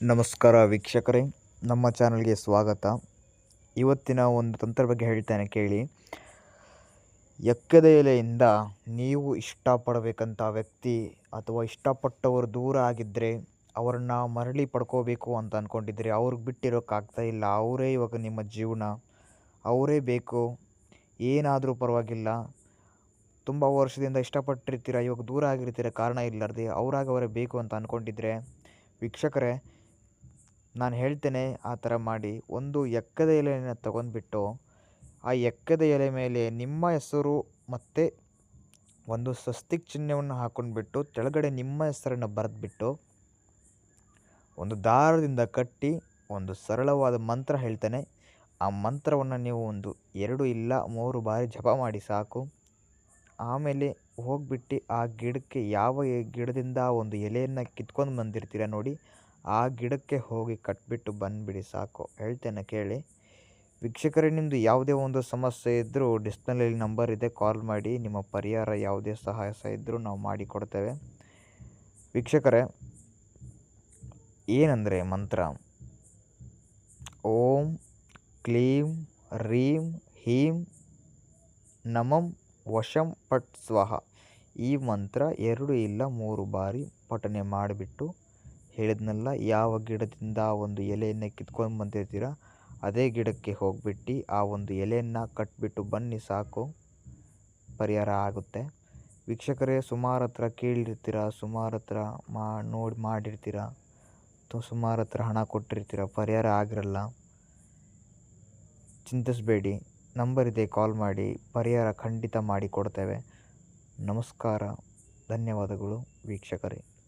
ನಮಸ್ಕಾರ ವೀಕ್ಷಕರೇ, ನಮ್ಮ ಚಾನಲ್ಗೆ ಸ್ವಾಗತ. ಇವತ್ತಿನ ಒಂದು ತಂತ್ರ ಬಗ್ಗೆ ಹೇಳ್ತೇನೆ ಕೇಳಿ. ಎಕ್ಕದ ಎಲೆಯಿಂದ ನೀವು ಇಷ್ಟಪಡಬೇಕಂತ ವ್ಯಕ್ತಿ ಅಥವಾ ಇಷ್ಟಪಟ್ಟವರು ದೂರ ಆಗಿದ್ದರೆ ಅವರನ್ನು ಮರಳಿ ಪಡ್ಕೋಬೇಕು ಅಂತ ಅಂದ್ಕೊಂಡಿದ್ರೆ ಅವ್ರಿಗೆ ಬಿಟ್ಟಿರೋಕ್ಕಾಗ್ತಾ ಇಲ್ಲ. ಅವರೇ ಇವಾಗ ನಿಮ್ಮ ಜೀವನ. ಅವರೇ ಬೇಕು. ಏನಾದರೂ ಪರವಾಗಿಲ್ಲ. ತುಂಬ ವರ್ಷದಿಂದ ಇಷ್ಟಪಟ್ಟಿರ್ತೀರ, ಇವಾಗ ದೂರ ಆಗಿರ್ತೀರ ಕಾರಣ ಇಲ್ಲಾರ್ದೆ ಅವರಾಗ ಅವರೇ ಬೇಕು ಅಂತ ಅಂದ್ಕೊಂಡಿದ್ರೆ ವೀಕ್ಷಕರೇ ನಾನು ಹೇಳ್ತೇನೆ ಆ ಥರ ಮಾಡಿ ಒಂದು ಎಕ್ಕದ ಎಲೆಯನ್ನು ತಗೊಂಡ್ಬಿಟ್ಟು ಆ ಎಕ್ಕದ ಎಲೆ ಮೇಲೆ ನಿಮ್ಮ ಹೆಸರು ಮತ್ತು ಒಂದು ಸ್ವಸ್ತಿಕ್ ಚಿಹ್ನೆಯನ್ನು ಹಾಕೊಂಡ್ಬಿಟ್ಟು ಕೆಳಗಡೆ ನಿಮ್ಮ ಹೆಸರನ್ನು ಬರೆದ್ಬಿಟ್ಟು ಒಂದು ದಾರದಿಂದ ಕಟ್ಟಿ ಒಂದು ಸರಳವಾದ ಮಂತ್ರ ಹೇಳ್ತೇನೆ. ಆ ಮಂತ್ರವನ್ನು ನೀವು ಒಂದು ಎರಡು ಇಲ್ಲ ಮೂರು ಬಾರಿ ಜಪ ಮಾಡಿ ಸಾಕು. ಆಮೇಲೆ ಹೋಗ್ಬಿಟ್ಟು ಆ ಗಿಡಕ್ಕೆ ಯಾವ ಗಿಡದಿಂದ ಒಂದು ಎಲೆಯನ್ನು ಕಿತ್ಕೊಂಡು ಬಂದಿರ್ತೀರ ನೋಡಿ ಆ ಗಿಡಕ್ಕೆ ಹೋಗಿ ಕಟ್ಬಿಟ್ಟು ಬಂದುಬಿಡಿ ಸಾಕು. ಹೇಳ್ತೇನೆ ಕೇಳಿ. ವೀಕ್ಷಕರೇ ನಿಮ್ಮದು ಯಾವುದೇ ಒಂದು ಸಮಸ್ಯೆ ಇದ್ದರೂ ಡಿಸ್ಪ್ಲೇಲಿ ನಂಬರ್ ಇದೆ, ಕಾಲ್ ಮಾಡಿ. ನಿಮ್ಮ ಪರಿಹಾರ ಯಾವುದೇ ಸಹಾಯ ಸಹ ಇದ್ದರೂ ನಾವು ಮಾಡಿಕೊಡ್ತೇವೆ. ವೀಕ್ಷಕರೇ, ಏನಂದರೆ ಮಂತ್ರ? ಓಂ ಕ್ಲೀಂ ರೀಂ ಹೀಂ ನಮಂ ವಶಂ ಪಟ್ ಸ್ವಹ. ಈ ಮಂತ್ರ ಎರಡು ಇಲ್ಲ ಮೂರು ಬಾರಿ ಪಠನೆ ಮಾಡಿಬಿಟ್ಟು ಹೇಳಿದ್ನಲ್ಲ, ಯಾವ ಗಿಡದಿಂದ ಒಂದು ಎಲೆಯನ್ನು ಕಿತ್ಕೊಂಡು ಬಂದಿರ್ತೀರ, ಅದೇ ಗಿಡಕ್ಕೆ ಹೋಗ್ಬಿಟ್ಟು ಆ ಒಂದು ಎಲೆಯನ್ನು ಕಟ್ಬಿಟ್ಟು ಬನ್ನಿ ಸಾಕು. ಪರಿಹಾರ ಆಗುತ್ತೆ. ವೀಕ್ಷಕರೇ, ಸುಮಾರು ಹತ್ರ ಕೇಳಿರ್ತೀರ, ಸುಮಾರು ಹತ್ರ ಮಾ, ನೋಡಿ ಮಾಡಿರ್ತೀರ ಸುಮಾರು ಹತ್ರ ಹಣ ಕೊಟ್ಟಿರ್ತೀರ, ಪರಿಹಾರ ಆಗಿರಲ್ಲ. ಚಿಂತಿಸಬೇಡಿ, ನಂಬರ್ ಇದೆ, ಕಾಲ್ ಮಾಡಿ, ಪರಿಹಾರ ಖಂಡಿತ ಮಾಡಿ ಕೊಡ್ತೇವೆ. ನಮಸ್ಕಾರ, ಧನ್ಯವಾದಗಳು ವೀಕ್ಷಕರೇ.